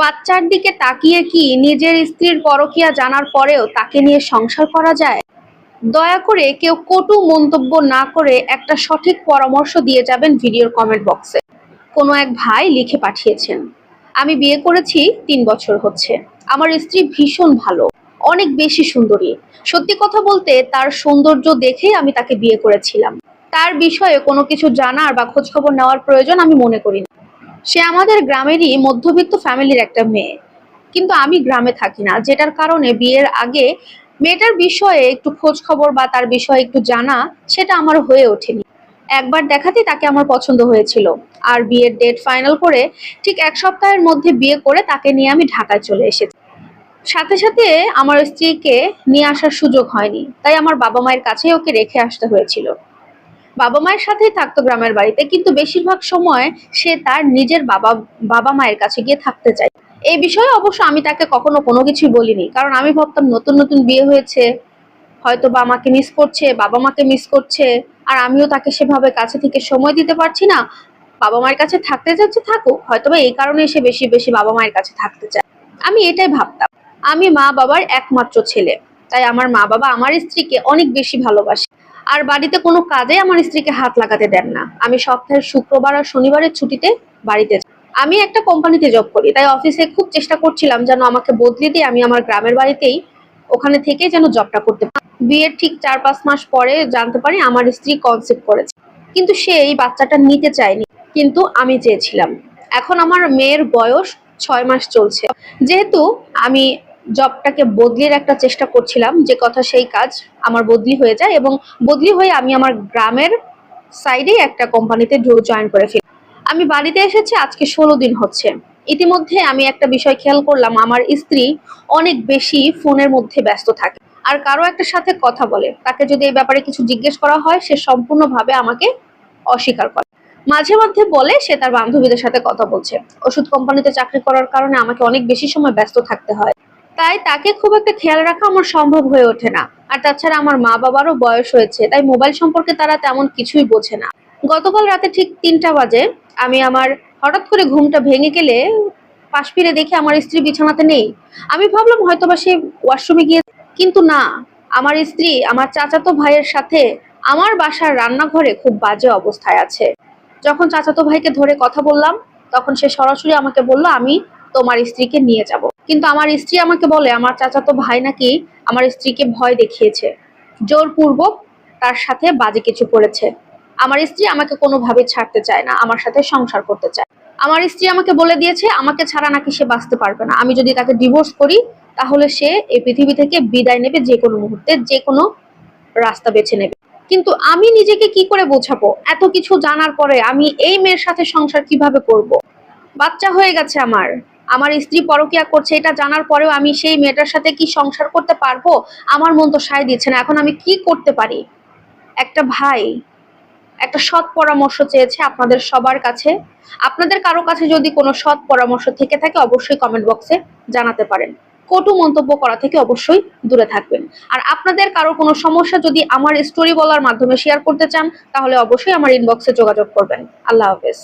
বাচ্চার দিকে তাকিয়ে কি নিজের স্ত্রীর পরকীয়া জানার পরেও তাকে নিয়ে সংসার করা যায়? দয়া করে কেউ কটু মন্তব্য না করে একটা সঠিক পরামর্শ দিয়ে যাবেন ভিডিওর কমেন্ট বক্সে কোনো এক ভাই লিখে পাঠিয়েছেন, আমি বিয়ে করেছি তিন বছর হচ্ছে। আমার স্ত্রী ভীষণ ভালো, অনেক বেশি সুন্দরী। সত্যি কথা বলতে তার সৌন্দর্য দেখেই আমি তাকে বিয়ে করেছিলাম। তার বিষয়ে কোনো কিছু জানার বা খোঁজখবর নেওয়ার প্রয়োজন আমি মনে করি না। সে আমাদের গ্রামেরই মধ্যবিত্ত ফ্যামিলির একটা মেয়ে। কিন্তু আমি গ্রামে থাকি না, যেটার কারণে বিয়ের আগে মেয়েটার বিষয়ে একটু খোঁজ খবর বা তার বিষয়ে একটু জানা, সেটা আমার হয়ে ওঠেনি। একবার দেখাতেই তাকে আমার পছন্দ হয়েছিল। আর বিয়ের ডেট ফাইনাল করে ঠিক এক সপ্তাহের মধ্যে বিয়ে করে তাকে নিয়ে আমি ঢাকায় চলে এসেছি। সাথে সাথে আমার স্ত্রীকে নিয়ে আসার সুযোগ হয়নি, তাই আমার বাবা মায়ের কাছেই ওকে রেখে আসতে হয়েছিল। বাবা মায়ের সাথেই থাকতো গ্রামের বাড়িতে, কিন্তু বেশিরভাগ সময় সে তার নিজের বাবা বাবা মায়ের কাছে গিয়ে থাকতে চায়। এই বিষয়ে অবশ্য আমি তাকে কখনো কোনো কিছুই বলিনি, কারণ আমি ভাবতাম নতুন নতুন বিয়ে হয়েছে হয়তো বা আমাকে মিস করছে, বাবা মাকে মিস করছে, আর আমিও তাকে সেভাবে কাছে থেকে সময় দিতে পারছি না। বাবা মায়ের কাছে থাকতে যাচ্ছে থাকুক হয়তো বা এই কারণে সে বেশি বেশি বাবা মায়ের কাছে থাকতে চায়। আমি এটাই ভাবতাম। আমি মা বাবার একমাত্র ছেলে, তাই আমার মা বাবা আমার স্ত্রীকে অনেক বেশি ভালোবাসে। আর বাড়িতে কোনো কাজে আমার স্ত্রীকে হাত লাগাতে দেন না। আমি সপ্তাহের শুক্রবার আর শনিবারের ছুটিতে বাড়িতে। আমি একটা কোম্পানিতে জব করি, তাই অফিসে খুব চেষ্টা করছিলাম যেন আমাকে বদলে দিয়ে আমি আমার গ্রামের বাড়িতেই ওখানে থেকে যেন জবটা করতে পারি। বিয়ের ঠিক চার পাঁচ মাস পরে জানতে পারি আমার স্ত্রী কনসেপ্ট করেছে। কিন্তু সে এই বাচ্চাটা নিতে চায়নি, কিন্তু আমি চেয়েছিলাম। এখন আমার মেয়ের বয়স ছয় মাস চলছে। যেহেতু আমি জবটাকে বদলির একটা চেষ্টা করছিলাম, যে কথা সেই কাজ আমার বদলি হয়ে যায় এবং বদলি হয়ে আমি আমার গ্রামের সাইডেই একটা কোম্পানিতে জয়েন করে ফেলি আমি বাড়িতে এসেছি, আজকে ষোলো দিন হচ্ছে। ইতিমধ্যে আমি একটা বিষয় খেয়াল করলাম, আমার স্ত্রী অনেক বেশি ফোনের মধ্যে ব্যস্ত থাকে। আর কারও একটা সাথে কথা বলে, তাকে যদি এই ব্যাপারে কিছু জিজ্ঞেস করা হয়, সে সম্পূর্ণভাবে আমাকে অস্বীকার করে। মাঝে মধ্যে বলে, সে তার বান্ধবীদের সাথে কথা বলছে। ওষুধ কোম্পানিতে চাকরি করার কারণে আমাকে অনেক বেশি সময় ব্যস্ত থাকতে হয়। তাই তাকে খুব একটা খেয়াল রাখা আমার সম্ভব হয়ে ওঠে না। আর তাছাড়া আমার মা বাবারও বয়স হয়েছে, তাই মোবাইল সম্পর্কে তারা তেমন কিছুই বোঝে না। গতকাল রাতে ঠিক তিনটা বাজে, আমি আমার হঠাৎ করে ঘুমটা ভেঙে গেলে পাশ ফিরে দেখে আমার স্ত্রী বিছানাতে নেই। আমি ভাবলাম হয়তো বা সে ওয়াশরুমে গিয়ে, কিন্তু না, আমার স্ত্রী, আমার চাচাতো ভাইয়ের সাথে আমার বাসার রান্নাঘরে খুব বাজে অবস্থায় আছে। যখন চাচাতো ভাইকে ধরে কথা বললাম, তখন সে সরাসরি আমাকে বলল, আমি তোমার স্ত্রীকে নিয়ে যাব। কিন্তু আমার স্ত্রী আমাকে বলে, আমার চাচাতো ভাই নাকি আমার স্ত্রীকে ভয় দেখিয়েছে, জোরপূর্বক তার সাথে বাজে কিছু করেছে। আমার স্ত্রী আমাকে কোনোভাবে ছাড়তে চায় না, আমার সাথে সংসার করতে চায়। আমার স্ত্রী আমাকে বলে দিয়েছে, আমাকে ছাড়া নাকি সে বাঁচতে পারবে না। আমি যদি তাকে ডিভোর্স করি, তাহলে সে এই পৃথিবী থেকে বিদায় নেবে যে কোনো মুহূর্তে, যে কোনো রাস্তা বেছে নেবে। কিন্তু আমি নিজেকে কি করে বোঝাবো? এত কিছু জানার পরে আমি এই মেয়ের সাথে সংসার কীভাবে করব। বাচ্চা হয়ে গেছে আমার। আমার স্ত্রী পরকিয়া করছে, এটা জানার পরেও আমি সেই মেয়েটার সাথে কি সংসার করতে পারব? আমার মন তো সায় দিচ্ছে না। এখন আমি কি করতে পারি? একটা ভাই, একটা সৎ পরামর্শ চেয়েছে আপনাদের সবার কাছে। আপনাদের কারও কাছে যদি কোনো সৎ পরামর্শ থেকে থাকে, অবশ্যই কমেন্ট বক্সে জানাতে পারেন। কটু মন্তব্য করা থেকে অবশ্যই দূরে থাকবেন। আর আপনাদের কারও কোনো সমস্যা যদি আমার স্টোরি বলার মাধ্যমে শেয়ার করতে চান, তাহলে অবশ্যই আমার ইনবক্সে যোগাযোগ করবেন। আল্লাহ হাফেজ।